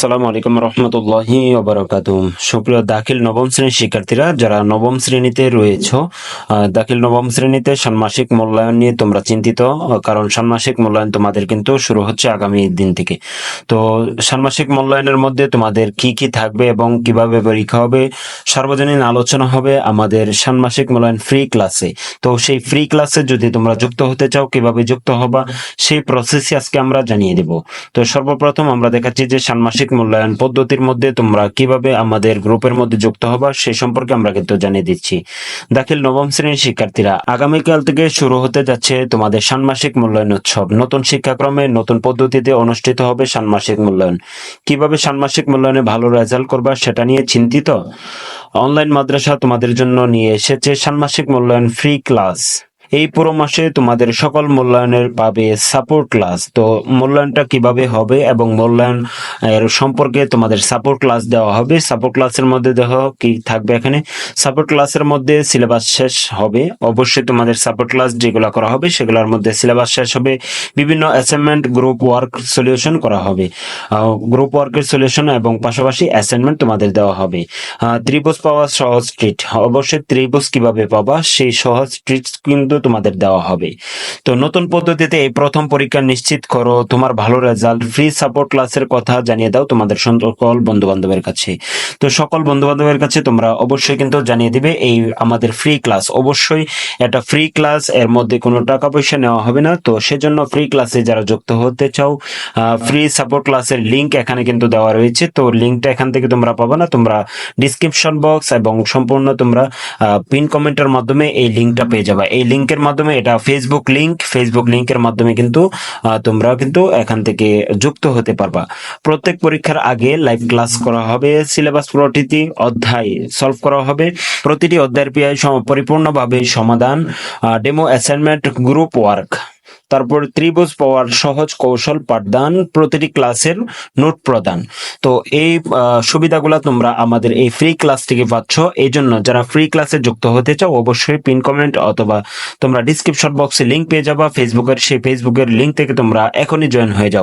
আসসালামু আলাইকুম রহমতুল্লাহি ওবরাকাতুম সুপ্রিয় দাখিল নবম শ্রেণির শিক্ষার্থীরা, যারা নবম শ্রেণীতে রয়েছ দাখিল নবম শ্রেণীতে ষান্মাসিক মূল্যায়ন নিয়ে তোমরা চিন্তিত, কারণ ষান্মাসিক মূল্যায়ন তোমাদের কিন্তু শুরু হচ্ছে আগামী দিন থেকে। তো ষান্মাসিক মূল্যায়নের মধ্যে তোমাদের কি কি থাকবে এবং কীভাবে পরীক্ষা হবে, সার্বজনীন আলোচনা হবে আমাদের ষান্মাসিক মূল্যায়ন ফ্রি ক্লাসে তো সেই ফ্রি ক্লাসে যদি তোমরা যুক্ত হতে চাও, কীভাবে যুক্ত হবা, সেই প্রসেসই আজকে আমরা জানিয়ে দেব। তো সর্বপ্রথম আমরা দেখাচ্ছি যে ষান্মাসিক মূল্যায়ন পদ্ধতির মধ্যে তোমরা কীভাবে আমাদের গ্রুপের মধ্যে যুক্ত হবা সেই সম্পর্কে আমরা কিন্তু জানিয়ে দিচ্ছি। দাখিল নবম শ্রেণির শিক্ষার্থীরা, আগামীকাল থেকে শুরু হতে যাচ্ছে তোমাদের ষান্মাসিক মূল্যায়ন উৎসব। নতুন শিক্ষাক্রমে নতুন পদ্ধতিতে অনুষ্ঠিত হবে ষান্মাসিক মূল্যায়ন। কীভাবে ষান্মাসিক মূল্যায়নে ভালো রেজাল্ট করবা সেটা নিয়ে চিন্তিত? অনলাইন মাদ্রাসা তোমাদের জন্য নিয়ে এসেছে ষান্মাসিক মূল্যায়ন ফ্রি ক্লাস। এই পুরো মাসে তোমাদের সকল মূল্যায়নের পাবে সাপোর্ট ক্লাস তো মূল্যায়নটা কীভাবে হবে এবং মূল্যায়ন, এর সম্পর্কে তোমাদের সাপোর্ট ক্লাস দেওয়া হবে। সাপোর্ট ক্লাসের মধ্যে দেখো কি থাকবে এখানে। সাপোর্ট ক্লাসের মধ্যে সিলেবাস শেষ হবে। অবশ্যই তোমাদের সাপোর্ট ক্লাস যেগুলো করা হবে সেগুলোর মধ্যে সিলেবাস শেষ হবে। বিভিন্ন অ্যাসাইনমেন্ট গ্রুপ ওয়ার্ক সলিউশন করা হবে। গ্রুপ ওয়ার্কের সলিউশন এবং পাশাপাশি অ্যাসাইনমেন্ট তোমাদের দেওয়া হবে। ত্রিভুজ পাওয়া সহজ ট্রিট অবশ্যই ত্রিভুজ কীভাবে পাবা সেই সহজ ট্রিট কিন্তু তোমাদের দেওয়া হবে। তো নতুন পদ্ধতিতে এই প্রথম পরীক্ষা নিশ্চিত করো, তোমার ভালো রেজাল্ট ফ্রি সাপোর্ট ক্লাসের কথা জানিয়ে দাও তোমাদের সকল বন্ধু বান্ধবের কাছে। তো সকল বন্ধু বান্ধবের কাছে তোমরা অবশ্যই কিন্তু জানিয়ে দিবে, এই আমাদের ফ্রি ক্লাস অবশ্যই এটা ফ্রি ক্লাস এর মধ্যে কোনো টাকা পয়সা নেওয়া হবে না। তো সেজন্য ফ্রি ক্লাসে যারা যুক্ত হতে চাও ফ্রি সাপোর্ট ক্লাসের লিঙ্ক এখানে কিন্তু দেওয়া রয়েছে। তো লিংকটা এখান থেকে তোমরা পাবে না, তোমরা ডিসক্রিপশন বক্স এবং সম্পূর্ণ তোমরা পিন কমেন্টের মাধ্যমে এই লিঙ্কটা পেয়ে যাবে। এই লিংকের মাধ্যমে এটা ফেসবুক লিংক ফেসবুক লিঙ্কের মাধ্যমে কিন্তু আহ, তোমরা কিন্তু এখান থেকে যুক্ত হতে পারবা। প্রত্যেক পরীক্ষার আগে লাইভ ক্লাস করা হবে সিলেবাস প্রতিটি অধ্যায় সলভ করা হবে। প্রতিটি অধ্যায়ের পরিপূর্ণভাবে সমাধান ডেমো অ্যাসাইনমেন্ট গ্রুপ ওয়ার্ক তারপর ত্রিভুজ পাওয়ার সহজ কৌশল পাঠদান, প্রতিটি ক্লাসের নোট প্রদান। তো এই সুবিধাগুলো তোমরা আমাদের এই ফ্রি ক্লাস থেকে পাচ্ছ। এই জন্য যারা ফ্রি ক্লাসে যুক্ত হতে চাও, অবশ্যই পিন কমেন্ট অথবা তোমরা ডিসক্রিপশন বক্সে লিঙ্ক পেয়ে যাবা। ফেসবুকের সেই ফেসবুকের লিঙ্ক থেকে তোমরা এখনই জয়েন হয়ে যাও।